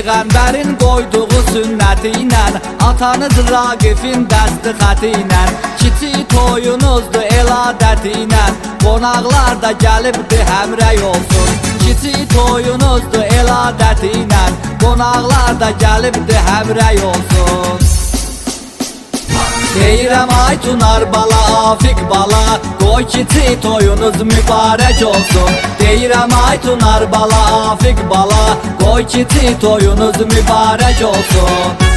Peyğəmbərin qoyduğu sünnəti ilə Atanız Raqifin dəsti xəti ilə Kiçik toyunuzdur el adəti ilə Qonaqlar da gəlibdi həmrəy olsun Kiçik toyunuzdur el adəti ilə Qonaqlar da gəlibdi həmrəy olsun Deyirəm ay tunar bala, afik bala. Qoy kiçik toyunuz mübarək olsun. Deyirəm ay tunar bala, afik bala. Qoy kiçik toyunuz mübarək olsun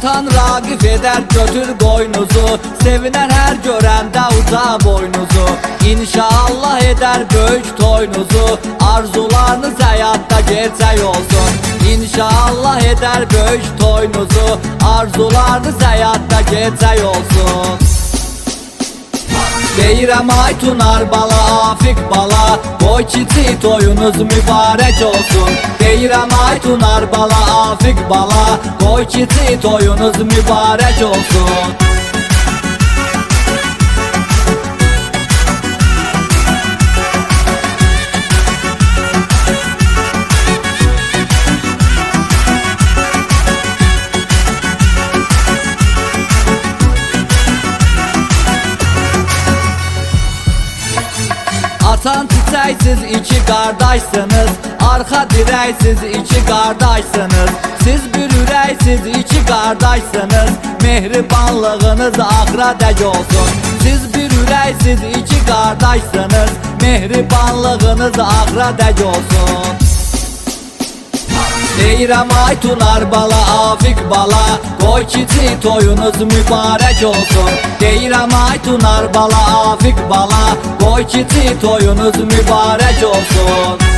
Atan Ragif eder götür boynuzu Sevinen her görende uza boynuzu. İnşallah eder böyük toynuzu Arzularınız hayatta gerçek olsun İnşallah eder böyük toynuzu Arzularınız hayatta gerçek olsun Deyirəm ay tunar bala, afik bala. Qoy kiçik toyunuz mübarək olsun. Deyirəm ay tunar bala, afik bala. Qoy kiçik toyunuz mübarək olsun Atan çiçeksiz iki kardeşsiniz. Arka direksiz iki kardeşsiniz. Siz bir yüreksiz iki kardeşsiniz. Mehribanlığınız ahra dek olsun. Siz bir yüreksiz iki kardeşsiniz. Mehribanlığınız ahra dek olsun Deyirəm ay tunar bala, afik bala. Qoy kiçik toyunuz mübarək olsun. Deyirəm ay tunar bala, afik bala. Qoy kiçik toyunuz mübarək olsun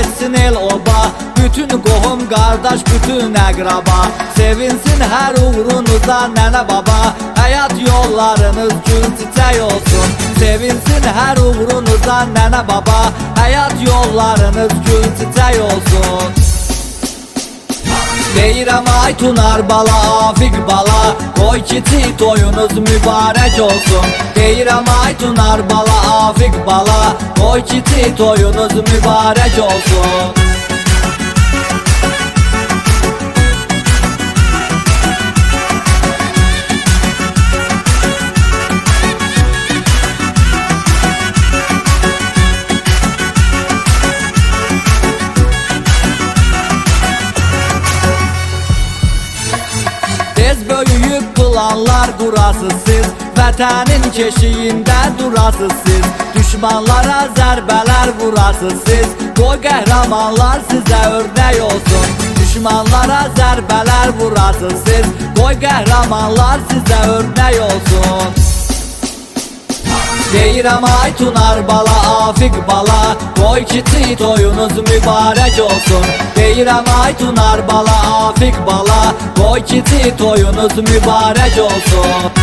etsin el oba. Bütün qohum qardaş, bütün əqraba Sevinsin hər uğrunuza nənə baba. Həyat yollarınız gül çiçək olsun. Sevinsin hər uğrunuza nənə baba. Həyat yollarınız gül çiçək olsun Deyirəm ay tunar bala, afik bala. Qoy kiçik toyunuz mübarək olsun. Deyirəm ay tunar bala, afik bala. Qoy kiçik toyunuz mübarək olsun kurasız siz Vətənin keşiyində durasız siz Düşmanlara zərbələr vurasız siz Qoy qəhrəmanlar sizə örnək olsun Düşmanlara zərbələr vurasız siz Qoy qəhrəmanlar sizə örnək olsun Deyirəm ay tunar bala, afik bala. Qoy kiçik toyunuz mübarək olsun. Deyirəm ay tunar bala, afik bala. Qoy kiçik toyunuz mübarək olsun